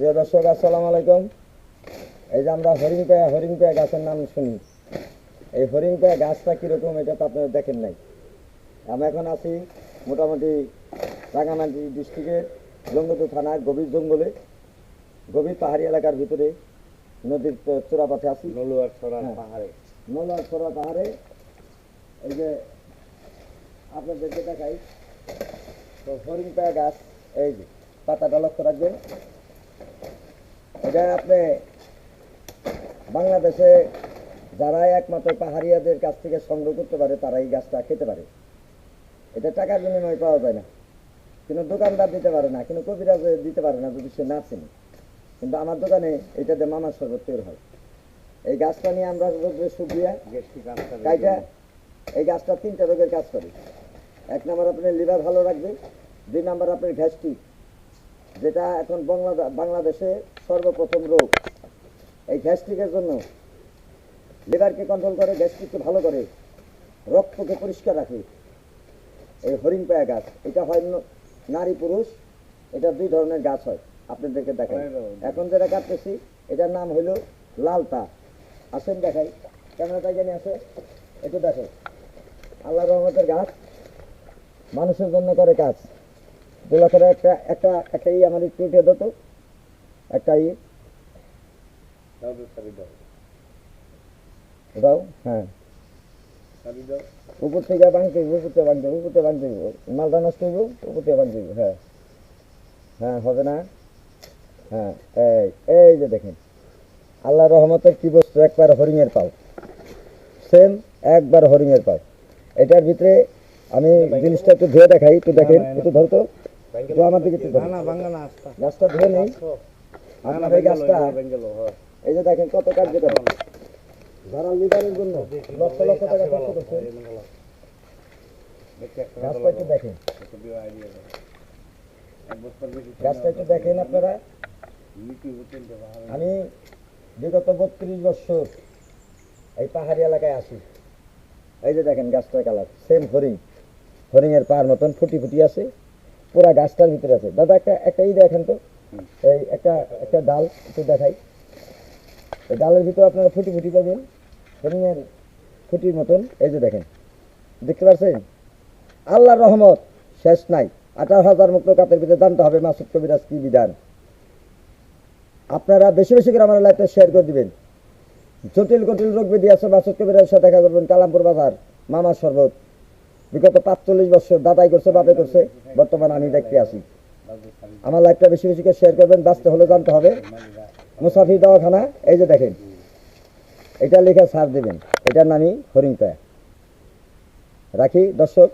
প্রিয় দর্শক আসসালামু আলাইকুম। এই যে আমরা হরিং পেয়া হরিং পেয়া গাছের নাম শুনি। এই হরিং পেয়া গাছটা কীরকম এটা তো আপনারা দেখেন নাই। আমি এখন আছি মোটামুটি রাঙামাটি ডিস্ট্রিক্টের জঙ্গল থানার গভীর জঙ্গলে গভীর পাহাড়ি এলাকার ভিতরে নদীর চ- চূড়াপথে আছি। নলুয়ার ছড়ার হ্যাঁ। পাহাড়ে। নলার ছড়া পাহাড়ে এই যে আপনাদেরকে দেখাই তো হরিণ পায়া গাছ এই যে পাতাটা লক্ষ্য রাখবেন। এটা আপনি বাংলাদেশে যারা একমাত্র পাহাড়িয়াদের কাছ থেকে সংগ্রহ করতে পারে তারা এই গাছটা খেতে পারে। এটা টাকার বিনিময়ে পাওয়া যায় না। কিন্তু দোকানদার দিতে পারে না কিন্তু কবিরাজ দিতে পারে না যদি সে না চিনে। কিন্তু আমার দোকানে এটাতে মামার শরবত তৈরি হয়। এই গাছটা নিয়ে আমরা রোদ্রে এই গাছটা তিনটা রোগের কাজ করে। এক নম্বর আপনার লিভার ভালো রাখবে, দুই নম্বর আপনার গ্যাস্ট্রিক যেটা এখন বাংলাদেশ বাংলাদেশে সর্বপ্রথম রোগ। এই গ্যাস্ট্রিকের জন্য লিভারকে কন্ট্রোল করে গ্যাস্ট্রিককে ভালো করে রক্তকে পরিষ্কার রাখে। এই হরিণ পায়া গাছ এটা হয় নারী পুরুষ এটা দুই ধরনের গাছ হয়। আপনাদেরকে দেখাই। এখন যেটা কাটতেছি এটার নাম হইল লালতা। আসেন দেখাই। ক্যামেরাটা জানি আছে? একটু দেখো আল্লাহ রহমতের গাছ মানুষের জন্য করে কাজ। একটা একটা একটা ই আমার একটু উঠে দিত। একটা ই। দাও তো সারি দাও। দাও হ্যাঁ। উপর থেকে ভাঙতে হইব উপর থেকে ভাঙতে উপর থেকে ভাঙতে হইব। মালটা নষ্ট হইব উপর থেকে ভাঙতে হইব হ্যাঁ। হ্যাঁ হবে না? হ্যাঁ এই এই যে দেখেন। আল্লাহ রহমতের কি বস্তু? একবার হরিণের পাও সেম একবার হরিণের পাও এটার ভিতরে আমি জিনিসটা একটু ধুয়ে দেখাই একটু দেখেন একটু ধরতো? আমার দিকে না না না আস্তা গাছটা ধুয়ে নেই। আপনার এই গাছটা এই যে দেখেন কত কার্যকর। যারা লিভারের জন্য লক্ষ লক্ষ টাকা খরচ করছে গাছটা একটু দেখেন। গাছটা একটু দেখেন আপনারা। আমি বিগত বত্রিশ বছর এই পাহাড়ি এলাকায় আসি। এই যে দেখেন গাছটার কালার। সেম হরিণ। হরিণের পাহাড় মতন ফুটি ফুটি আছে। পুরা গাছটার ভিতরে আছে। দাদা, একটা একটা ই দেখেন তো। এই একটা একটা ডাল একটু দেখাই। এই ডালের ভিতরে আপনারা ফুটি ফুটি পাবেন। হরিণের ফুটির মতন। এই যে দেখেন। দেখতে পাচ্ছেন? আল্লাহর রহমত শেষ নাই। আঠারো হাজার মুক্ত কাতের ভিতরে জানতে হবে মাসুদ কবিরাজ কি বিধান। আপনারা বেশি বেশি করে আমার লাইফটা শেয়ার করে দিবেন। জটিল কটিল রোগ ব্যাধি আছে, মাসুদ কবিরাজের সাথে দেখা করবেন কালামপুর বাজার, মামার শরবত। বিগত পাঁচচল্লিশ বছর দাদাই করছে, বাপে করছে, বর্তমান আমি দেখতে আসি। আমার লাইফটা বেশি বেশি করে শেয়ার করবেন বাঁচতে হলে জানতে হবে। মুসাফির দওয়াখানা, এই যে দেখেন, এটা লিখে সার দেবেন। এটার নামই হরিং পায়া। রাখি, দর্শক